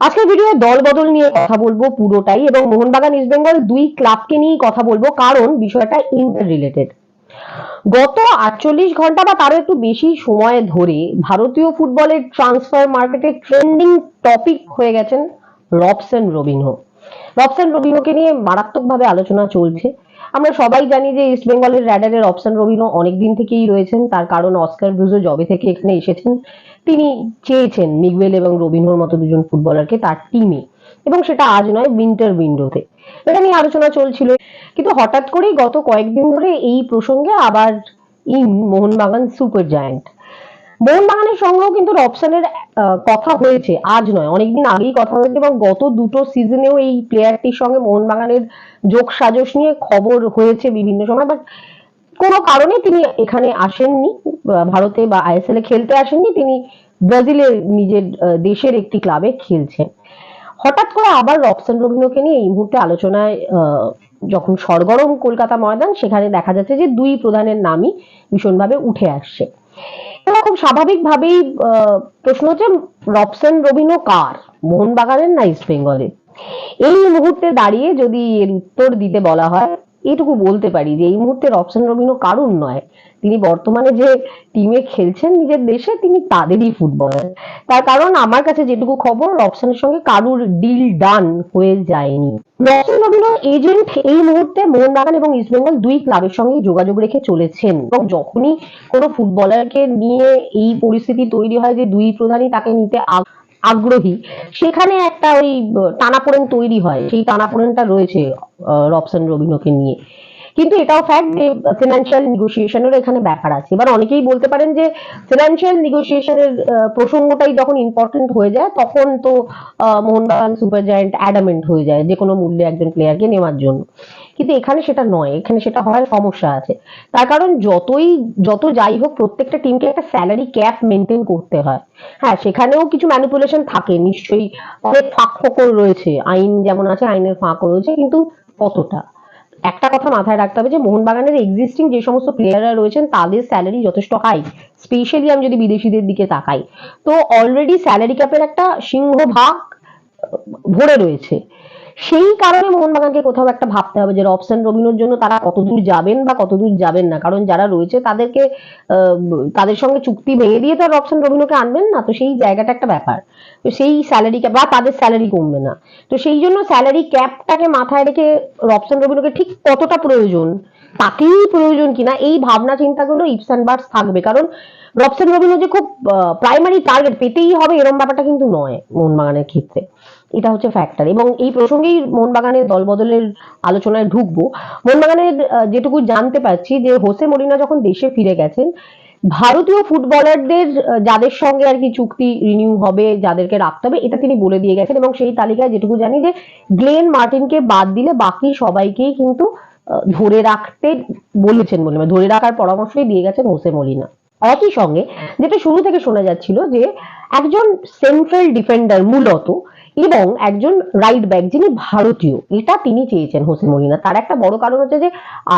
আজকের ভিডিওয়ে দল বদল নিয়ে কথা বলব পুরোটাই এবং মোহনবাগান ইস্ট বেঙ্গল দুই ক্লাবকে নিয়েই কথা বলব, কারণ বিষয়টা ইন্টার রিলেটেড গত আটচল্লিশ ঘণ্টা বা তারও একটু বেশি সময় ধরে ভারতীয় ফুটবলের ট্রান্সফার মার্কেটে ট্রেন্ডিং টপিক হয়ে গেছেন রবসন রবিনহো। রবসেন রবিনহোকে নিয়ে মারাত্মকভাবে আলোচনা চলছে। আমরা সবাই জানি যে ইস্ট বেঙ্গলের র্যাডারের অপশন রবিনহো অনেকদিন থেকেই রয়েছেন। তার কারণ অস্কার ব্রুজো জবে থেকে এখানে এসেছেন। তিনি চেয়েছেন মিগুয়েল এবং রবিনহোর মতো দুজন ফুটবলারকে তার টিমে এবং সেটা আজ নয় উইন্টার উইন্ডোতে এটা নিয়ে আলোচনা চলছিল। কিন্তু হঠাৎ করেই গত কয়েকদিন ধরে এই প্রসঙ্গে আবার ইন মোহনবাগান সুপার জায়ান্ট মোহনবাগানের সঙ্গেও কিন্তু রবসানের কথা হয়েছে, আজ নয়, অনেকদিন আগেই কথা হয়েছে এবং গত দুটো সিজনেও এই প্লেয়ারটির সঙ্গে মোহনবাগানের যোগ সাজস নিয়ে খবর হয়েছে বিভিন্ন সময় বাট কোনো কারণে তিনি এখানে আসেননি ভারতে বা আইএসএল এ খেলতে আসেননি, তিনি ব্রাজিলের নিজের দেশের একটি ক্লাবে খেলছেন। হঠাৎ করে আবার রবসন রবীন্দ্রকে নিয়ে এই মুহূর্তে আলোচনায় যখন সরগরম কলকাতা ময়দান, সেখানে দেখা যাচ্ছে যে দুই প্রধানের নামই ভীষণভাবে উঠে আসছে। এবং খুব স্বাভাবিকভাবেই প্রশ্ন হচ্ছে রবসেন রবিনো কার? মোহনবাগানের না ইস্ট বেঙ্গলে? এই মুহূর্তে দাঁড়িয়ে যদি এর উত্তর দিতে বলা হয়, এটুকু বলতে পারি যে এই মুহূর্তে রবসেন রবিনো কারুর নয়। তিনি বর্তমানে যে টিমে খেলছেন নিজের দেশে, তিনি তাদেরই ফুটবলার তার কারণ আমার কাছে যেটুকু খবর রবসনের সঙ্গে কারুর ডিল ডান হয়ে যায়নি। রবসন রবিনো এজেন্ট এই মুহূর্তে মোহনবাগান এবং ইস্টবেঙ্গল দুই ক্লাবের সঙ্গে যোগাযোগ রেখে চলেছেন। এবং যখনই কোনো ফুটবলারকে নিয়ে এই পরিস্থিতি তৈরি হয় যে দুই প্রধানই তাকে নিতে আগ- আগ্রহী, সেখানে একটা ওই টানাপোড়েন তৈরি হয়। সেই টানাপোড়েনটা রয়েছে রবসন রবিনোকে নিয়ে। কিন্তু এটাও ফ্যাক্ট যে ফিনান্সিয়াল নেগোসিয়েশনের এখানে ব্যাপার আছে। এবার অনেকেই বলতে পারেন যে ফিনান্সিয়াল নেগোসিয়েশনের প্রসঙ্গটাই যখন ইম্পর্টেন্ট হয়ে যায়, তখন তো মোহনবাগান সুপার জায়েন্ট অ্যাডামেন্ট হয়ে যায় যে কোনো মূল্যে একজন প্লেয়ারকে নেওয়ার জন্য। কিন্তু এখানে সেটা নয়, এখানে সেটা হওয়ার সমস্যা আছে। তার কারণ যতই, যত যাই হোক, প্রত্যেকটা টিমকে একটা স্যালারি ক্যাপ মেনটেন করতে হয়। হ্যাঁ সেখানেও কিছু ম্যানিপুলেশন থাকে, নিশ্চয়ই অনেক ফাঁক ফোকর রয়েছে। আইন যেমন আছে, আইনের ফাঁক রয়েছে, কিন্তু কতটা একটা কথা মাথায় রাখতে হবে যে মোহনবাগানের এক্সিস্টিং যে সমস্ত প্লেয়াররা রয়েছেন, তাদের স্যালারি যথেষ্ট হাই স্পেশালি আমি যদি বিদেশিদের দিকে তাকাই। তো অলরেডি স্যালারি ক্যাপের একটা সিংহভাগ ভরে রয়েছে। সেই কারণে মোহনবাগানকে কোথাও একটা ভাবতে হবে যে রবসন রবিনোর জন্য তারা কতদূর যাবেন বা কতদূর যাবেন না। কারণ যারা রয়েছে তাদেরকে তাদের সঙ্গে চুক্তি ভেঙে দিয়ে তো আর রবসন রবিনোকে আনবেন না। তো সেই জায়গাটা একটা ব্যাপার। তো সেই স্যালারি ক্যাপ বা তাদের স্যালারি কমবে না। তো সেই জন্য স্যালারি ক্যাপটাকে মাথায় রেখে রবসন রবিনোকে ঠিক কতটা প্রয়োজন তাকেই প্রয়োজন কিনা, এই ভাবনা চিন্তাগুলো ইপসান বার্স থাকবে। কারণ রবসন রবিনো যে খুব প্রাইমারি টার্গেট পেতেই হবে এরকম ব্যাপারটা কিন্তু নয় মোহনবাগানের ক্ষেত্রে। এটা হচ্ছে ফ্যাক্টর এবং এই প্রসঙ্গেই মোহনবাগানের দল বদলের আলোচনায় ঢুকবো। মোহনবাগানের যেটুকু জানতে পারছি যে হোসে মরিনা যখন দেশে ফিরে গেছেন, ভারতীয় ফুটবলারদের যাদের সঙ্গে আর কি চুক্তি রিনিউ হবে, যাদেরকে রাখতে হবে, এটা তিনি বলে দিয়ে গেছেন। এবং সেই তালিকায় যেটুকু জানি যে গ্লেন মার্টিনকে বাদ দিলে বাকি সবাইকেই কিন্তু ধরে রাখতে বলেছেন বলে মানে ধরে রাখার পরামর্শই দিয়ে গেছেন হোসে মলিনা একই সঙ্গে যেটা শুরু থেকে শোনা যাচ্ছিল যে একজন সেন্ট্রাল ডিফেন্ডার মূলত এবং একজন রাইট ব্যাক যিনি ভারতীয়, এটা তিনি চেয়েছেন হোসে মরিনা তার একটা বড় কারণ হচ্ছে যে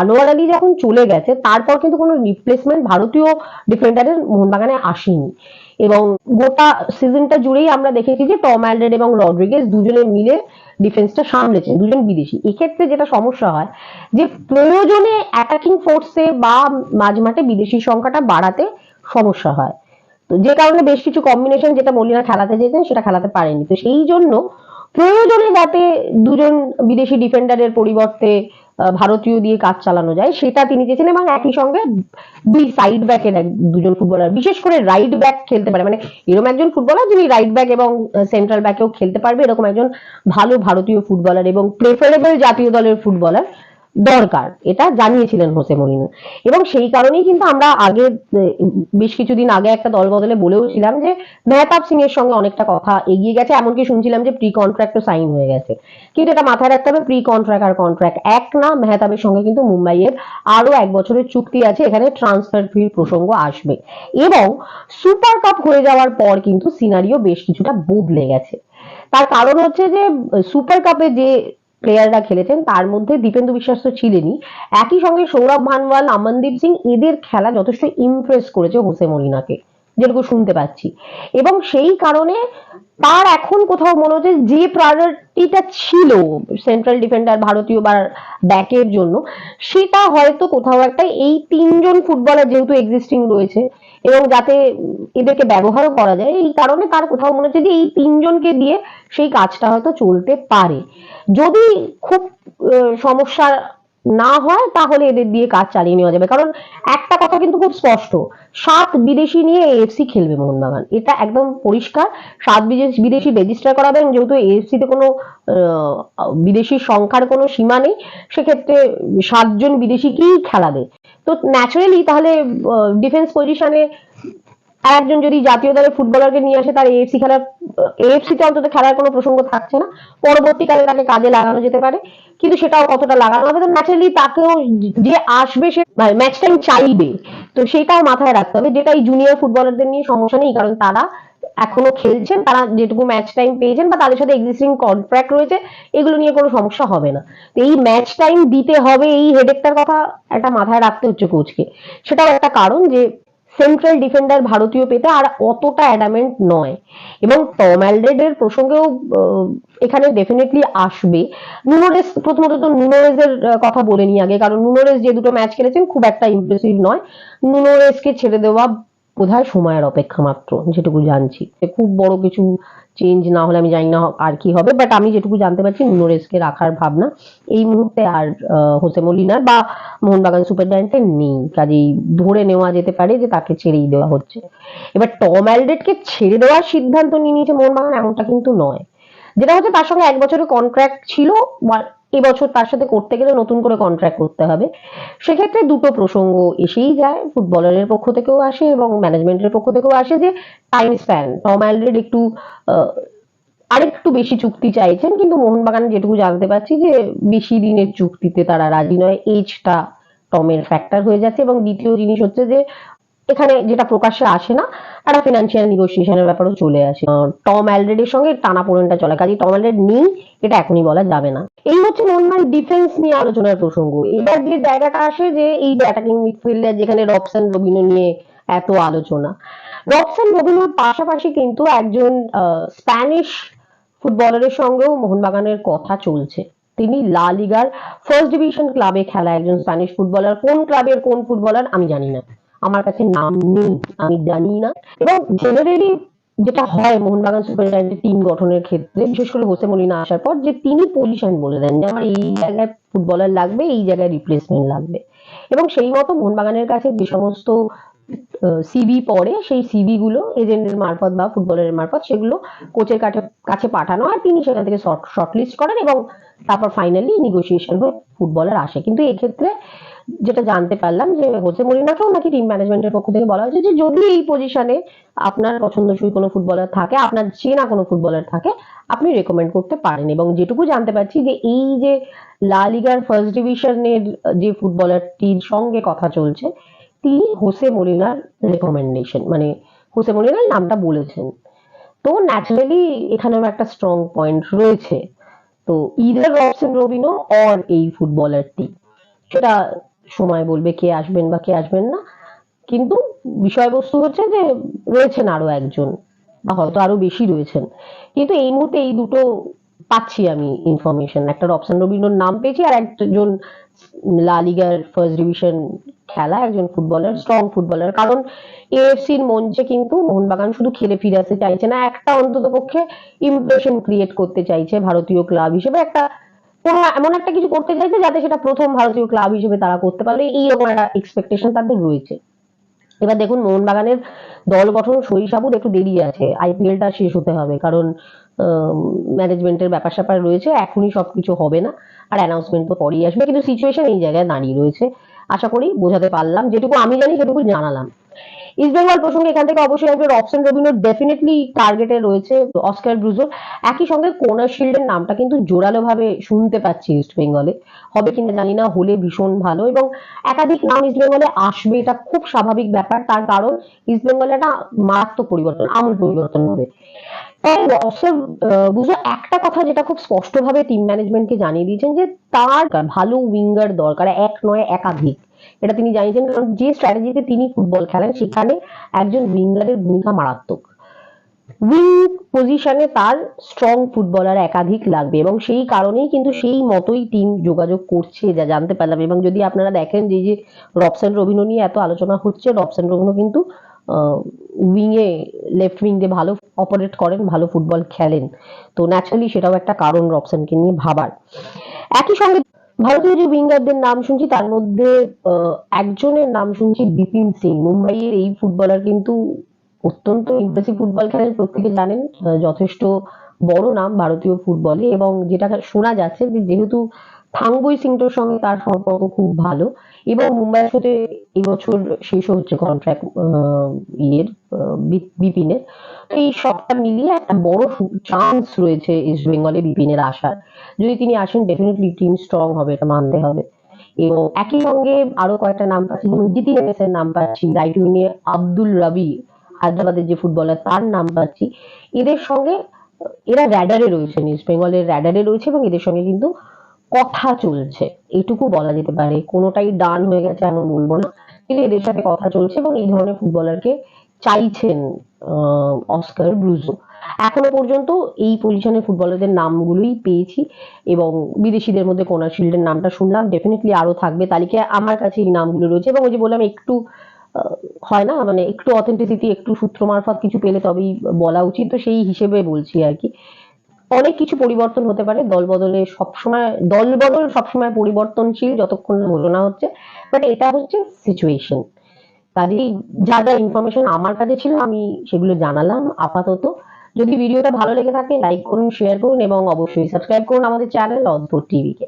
আনোয়ার আলী যখন চলে গেছে, তারপর কিন্তু কোনো রিপ্লেসমেন্ট ভারতীয় ডিফেন্ডারের মোহনবাগানে আসেনি। এবং গোটা সিজনটা জুড়েই আমরা দেখেছি যে টম অ্যান্ড্রেড এবং রড্রিগেজ দুজনে মিলে ডিফেন্সটা সামলেছেন, দুজন বিদেশি। এক্ষেত্রে যেটা সমস্যা হয় যে প্রয়োজনে অ্যাটাকিং ফোর্সে বা মাঝমাঠে বিদেশি সংখ্যাটা বাড়াতে সমস্যা হয়। তো যে কারণে বেশ কিছু কম্বিনেশন যেটা মলিনা খেলাতে চেয়েছেন সেটা খেলাতে পারেনি। তো সেই জন্য প্রয়োজনে যাতে দুজন বিদেশি ডিফেন্ডারের পরিবর্তে ভারতীয় দিয়ে কাজ চালানো যায়, সেটা তিনি চেয়েছেন এবং একই সঙ্গে দুই সাইড ব্যাকের দুজন ফুটবলার বিশেষ করে রাইট ব্যাক খেলতে পারে। মানে এরকম একজন ফুটবলার যিনি রাইট ব্যাক এবং সেন্ট্রাল ব্যাকেও খেলতে পারবে, এরকম একজন ভালো ভারতীয় ফুটবলার এবং প্রেফারেবল জাতীয় দলের ফুটবলার দরকার। এটা জানিয়েছিলেন হোসে মরিনো এবং সেই কারণেই কিন্তু আমরা আগে, বেশ কিছুদিন আগে একটা দল বদলে বলেও ছিলাম যে মেহতাব সিং এর সঙ্গে অনেকটা কথা এগিয়ে গেছে। এমনকি শুনছিলাম যে প্রি কন্ট্রাক্টও সাইন হয়ে গেছে। কিন্তু এটা মাথায় রাখতে হবে প্রি কন্ট্রাক্ট আর কন্ট্রাক্ট এক না। মেহতাবের সঙ্গে কিন্তু মুম্বাইয়ের আরও এক বছরের চুক্তি আছে। এখানে ট্রান্সফার ফির প্রসঙ্গ আসবে। এবং সুপার কাপ হয়ে যাওয়ার পর কিন্তু সিনারিও বেশ কিছুটা বদলে গেছে। তার কারণ হচ্ছে যে সুপার কাপে যে প্লেয়াররা খেলেছেন, তার মধ্যে দীপেন্দু বিশ্বাস তো ছিলেনই। একই সঙ্গে সৌরভ ভানওয়াল আমনদীপ সিং, এদের খেলা যথেষ্ট ইমপ্রেস করেছে হোসে মলিনাকে, যেটুকু শুনতে পাচ্ছি। এবং সেই কারণে তার এখন কোথাও মনে হচ্ছে যে প্রায়োরিটিটা ছিল সেন্ট্রাল ডিফেন্ডার ভারতীয় বা ব্যাকের জন্য, সেটা হয়তো কোথাও একটা এই তিনজন ফুটবলার যেহেতু এক্সিস্টিং রয়েছে এবং যাতে এদেরকে ব্যবহারও করা যায়, এই কারণে তার কোথাও মনে হচ্ছে যে এই তিনজনকে দিয়ে সেই কাজটা হয়তো চলতে পারে। যদি খুব সমস্যা না হয় তাহলে এদের দিয়ে কাজ চালিয়ে নেওয়া যাবে। কারণ একটা কথা কিন্তু খুব স্পষ্ট সাত বিদেশি নিয়ে এএফসি খেলবে মোহনবাগান। এটা একদম পরিষ্কার। সাত বিদেশি রেজিস্টার করাবেন যেহেতু এএফসি তে কোনো আহ, বিদেশি সংখ্যার কোনো সীমা নেই সেক্ষেত্রে সাতজন বিদেশিকেই খেলাবে? তো ন্যাচারালি তাহলে ডিফেন্স পজিশনে একজন যদি জাতীয় দলের ফুটবলারকে নিয়ে আসে, তার এএফসি খেলার এএফসি তে অন্তত খেলার কোনো প্রসঙ্গ থাকছে না। পরবর্তীকালে তাকে কাজে লাগানো যেতে পারে। কিন্তু সেটাও কতটা লাগানো হবে তো তাকেও যে আসবে সে ম্যাচ টাইম চাইবে। তো সেটাও মাথায় রাখতে হবে। যেটা এই জুনিয়র ফুটবলারদের নিয়ে সমস্যা নেই, কারণ তারা এখনও খেলছেন, তারা যেটুকু ম্যাচ টাইম পেয়েছেন বা তাদের সাথে এক্সিস্টিং কন্ট্রাক্ট রয়েছে, এগুলো নিয়ে কোনো সমস্যা হবে না। তো এই ম্যাচ টাইম দিতে হবে, এই হেডেকটার কথা একটা মাথায় রাখতে হচ্ছে কোচকে সেটাও একটা কারণ যে সেন্ট্রাল ডিফেন্ডার ভারতীয় পেতে আর অতটা অ্যাডামেন্ট নয়। এবং টম অ্যালড্রেডের প্রসঙ্গেও এখানে ডেফিনেটলি আসবে। নুনোরেস প্রথমত তো নুনোরেসের কথা বলে নিই আগে, কারণ নুনোরেস যে দুটো ম্যাচ খেলেছেন খুব একটা ইমপ্রেসিভ নয়। নুনোরেসকে ছেড়ে দেওয়া বোধহয় সময়ের অপেক্ষা মাত্র, যেটুকু জানছি। খুব বড় কিছু চেঞ্জ না হলে আমি জানি না আর কি হবে বাট আমি যেটুকু জানতে পারছি নুনোরেসকে রাখার ভাবনা এই মুহূর্তে আর হোসে মলিনার বা মোহনবাগান সুপার জায়ান্টের নেই। কাজেই ধরে নেওয়া যেতে পারে যে তাকে ছেড়েই দেওয়া হচ্ছে। এবার টম অ্যালডেটকে ছেড়ে দেওয়ার সিদ্ধান্ত নিয়ে নিয়েছে মোহনবাগান এমনটা কিন্তু নয়। যেটা হচ্ছে তার সঙ্গে এক বছরের কন্ট্রাক্ট ছিল এবছর তার সাথে করতে গেলে নতুন করে কন্ট্রাক্ট করতে হবে। সেক্ষেত্রে দুটো প্রসঙ্গ এসেই যায়। ফুটবলারের পক্ষ থেকেও আসে এবং ম্যানেজমেন্টের পক্ষ থেকেও আসে যে টাইম স্প্যান টম অ্যালড্রেড একটু আরেকটু বেশি চুক্তি চাইছেন কিন্তু মোহনবাগান যেটুকু জানতে পারছি যে বেশি দিনের চুক্তিতে তারা রাজি নয়। এজটা টমের ফ্যাক্টর হয়ে যাচ্ছে এবং দ্বিতীয় জিনিস হচ্ছে যে এখানে যেটা প্রকাশ্যে আসে না, একটা ফিনান্সিয়াল নিগোসিয়েশনের ব্যাপারও চলে আসে। টম অ্যালড্রেডের সঙ্গে টানা পোড়েনটা চলে। কাজে টম অ্যালড্রেড নেই, এটা এখনই বলা যাবে না। এই হচ্ছে মোহনবাগান ডিফেন্স নিয়ে আলোচনার প্রসঙ্গ। এবার যে জায়গাটা আসে যে এই অ্যাটাকিং মিডফিল্ডার যেখানে রবসন রবিনো নিয়ে এত আলোচনা। রবসন রবিনোর পাশাপাশি কিন্তু একজন স্প্যানিশ ফুটবলারের সঙ্গেও মোহনবাগানের কথা চলছে। তিনি লা লিগার ফার্স্ট ডিভিশন ক্লাবে খেলা একজন স্প্যানিশ ফুটবলার কোন ক্লাবের কোন ফুটবলার আমি জানি না। আমার কাছে নাম নেই, আমি জানি না। এবং জেনারেলি যেটা হয় মোহনবাগান সুপার জায়ান্টের টিম গঠনের ক্ষেত্রে, বিশেষ করে হোসে মলিনা আসার পর, যে তিনি পজিশন বলে দেন যে আমার এই জায়গায় ফুটবলার লাগবে, এই জায়গায় রিপ্লেসমেন্ট লাগবে। এবং সেই মতো মোহনবাগানের কাছে যে সমস্ত সিবি পড়ে সেই সিবি গুলো এজেন্টের মারফত বা ফুটবলের মারফত সেগুলো কোচের কাছে কাছে পাঠানো হয় তিনি সেখান থেকে শর্ট লিস্ট করেন এবং তারপর ফাইনালি নেগোসিয়েশন হয়ে ফুটবলার আসে। কিন্তু এক্ষেত্রে যেটা জানতে পারলাম যে হোসে মরিনাকেও নাকি টিম ম্যানেজমেন্টের পক্ষ থেকে বলা হয়েছে যে যদি এই পজিশনে আপনার পছন্দসই কোনো ফুটবলার থাকে, আপনার চেনা কোনো ফুটবলার থাকে, আপনি রেকমেন্ড করতে পারেন। এবং যেটুকু জানতে পারছি যে এই যে লা লিগার ফার্স্ট ডিভিশনের যে ফুটবলারটির সঙ্গে কথা চলছে তিনি হোসে মলিনার রেকমেন্ডেশন মানে হোসে মলিনার নামটা বলেছেন। তো ন্যাচারালি এখানেও একটা স্ট্রং পয়েন্ট রয়েছে। তো ইদার রবসন রবিনো অর এই ফুটবলারটি সেটা সময় বলবে কে আসবেন বা কে আসবেন না। কিন্তু বিষয়বস্তু হচ্ছে যে রয়েছেন আরও একজন, বা হয়তো আরও বেশি রয়েছেন। কিন্তু এই মুহূর্তে এই দুটো পাচ্ছি আমি ইনফরমেশন একটা রবসন রবিনোর নাম পেয়েছি আর একজন লা লিগার ফার্স্ট ডিভিশন খেলা, একজন ফুটবলার স্ট্রং ফুটবলার কারণ এএফসির মঞ্চে কিন্তু মোহনবাগান শুধু খেলে ফিরে আসতে চাইছে না, একটা অন্তত পক্ষে ইমপ্রেশন ক্রিয়েট করতে চাইছে ভারতীয় ক্লাব হিসেবে। একটা কোনো এমন একটা কিছু করতে চাইছে যাতে সেটা প্রথম ভারতীয় ক্লাব হিসেবে তারা করতে পারলে, এইরকম একটা এক্সপেকটেশন তাদের রয়েছে। এবার দেখুন মোহনবাগানের দল গঠন সই সাবুত একটু দেরি আছে। আইপিএল টা শেষ হতে হবে, কারণ ম্যানেজমেন্টের ব্যাপার স্যাপার রয়েছে, এখনই সবকিছু হবে না, আর অ্যানাউন্সমেন্ট তো পরেই আসবে, কিন্তু সিচুয়েশন এই জায়গায় দাঁড়িয়ে রয়েছে। আশা করি বোঝাতে পারলাম, যেটুকু আমি জানি সেটুকু জানালাম। ইস্ট বেঙ্গল প্রসঙ্গে এখান থেকে অবশ্যই আসবে রবসন রবিনোর ডেফিনেটলি টার্গেটে রয়েছে অস্কার ব্রুজোর একই সঙ্গে কোনার শিল্ডের নামটা কিন্তু জোরালো ভাবে শুনতে পাচ্ছি ইস্ট বেঙ্গলে হবে কিনা জানি না, হলে ভীষণ ভালো। এবং একাধিক নাম ইস্ট বেঙ্গলে আসবে, এটা খুব স্বাভাবিক ব্যাপার। তার কারণ ইস্ট বেঙ্গলে একটা মারাত্মক পরিবর্তন, আমূল পরিবর্তন হবে। বুঝো একটা কথা যেটা খুব স্পষ্টভাবে টিম ম্যানেজমেন্টকে জানিয়ে দিয়েছেন যে তার ভালো উইঙ্গার দরকার, এক নয় একাধিক। এটা তিনি জানিয়েছেন, কারণ যে স্ট্র্যাটেজিতে তিনি ফুটবল খেলেন, সেখানে একজন উইঙ্গারের ভূমিকা মারাত্মক। উইং পজিশনে তার স্ট্রং ফুটবলার একাধিক লাগবে এবং সেই কারণেই কিন্তু সেই মতোই টিম যোগাযোগ করছে, যা জানতে পারলাম। এবং যদি আপনারা দেখেন যে যে রবসন রবিনো নিয়ে এত আলোচনা হচ্ছে, রবসন রবিনো কিন্তু উইংয়ে লেফট উইং দিয়ে ভালো অপারেট করেন, ভালো ফুটবল খেলেন। তো ন্যাচারালি সেটাও একটা কারণ রবসনকে নিয়ে ভাবার। একই সঙ্গে ভারতীয় যে উইঙ্গারদের নাম শুনছি, তার মধ্যে একজনের নাম শুনছি বিপিন সিং। মুম্বাইয়ের এই ফুটবলার কিন্তু অত্যন্ত ইমপ্রেসিভ ফুটবল খেলেন প্রত্যেকে জানেন, যথেষ্ট বড় নাম ভারতীয় ফুটবলে এবং যেটা শোনা যাচ্ছে যে যেহেতু থাংবই সিংটোর সঙ্গে তার সম্পর্ক খুব ভালো এবং মুম্বাইয়ের সাথে এবছর শেষ হচ্ছে কন্ট্রাক্ট ইয়ের বিপিনের। এই সবটা মিলিয়ে একটা বড় চান্স রয়েছে ইস্ট বেঙ্গলে বিপিনের আসার। যদি তিনি আসেন ডেফিনেটলি টিম স্ট্রং হবে, এটা মানতে হবে। এবং একই সঙ্গে আরও কয়েকটা নাম পাচ্ছি, যেমন জিতি এর নাম পাচ্ছি রাইট উইংয়ে আব্দুল রবি, হায়দ্রাবাদের যে ফুটবলার তার নাম পাচ্ছি। এদের সঙ্গে, এরা র্যাডারে রয়েছেন ইস্ট বেঙ্গলের র্যাডারে রয়েছে এবং এদের সঙ্গে কিন্তু কথা চলছে। এটুকু বলা যেতে পারে। কোনোটাই ডান হয়ে গেছে এমন বলব না। কিন্তু এদের সাথে কথা চলছে এবং এই ধরনের ফুটবলারকে চাইছেন অস্কার ব্রুজো। এখনও পর্যন্ত এই পজিশনের ফুটবলারদের নামগুলোই পেয়েছি এবং বিদেশিদের মধ্যে কোনার শিল্ডের নামটা শুনলাম। ডেফিনেটলি আরও থাকবে তালিকায়। আমার কাছে এই নামগুলো রয়েছে এবং ওই যে বললাম একটু হয় না? মানে একটু অথেন্টিসিটি একটু সূত্র মারফত কিছু পেলে তবেই বলা উচিত। তো সেই হিসেবে বলছি আর কি। অনেক কিছু পরিবর্তন হতে পারে। দল বদলে সবসময়, দল বদল সবসময় পরিবর্তনশীল যতক্ষণ না ঘোষণা হচ্ছে। বাট এটা হচ্ছে সিচুয়েশন কাজেই যা যা ইনফরমেশন আমার কাছে ছিল, আমি সেগুলো জানালাম আপাতত। যদি ভিডিওটা ভালো লেগে থাকে লাইক করুন শেয়ার করুন, এবং অবশ্যই সাবস্ক্রাইব করুন আমাদের চ্যানেল অদ্ভুত টিভিকে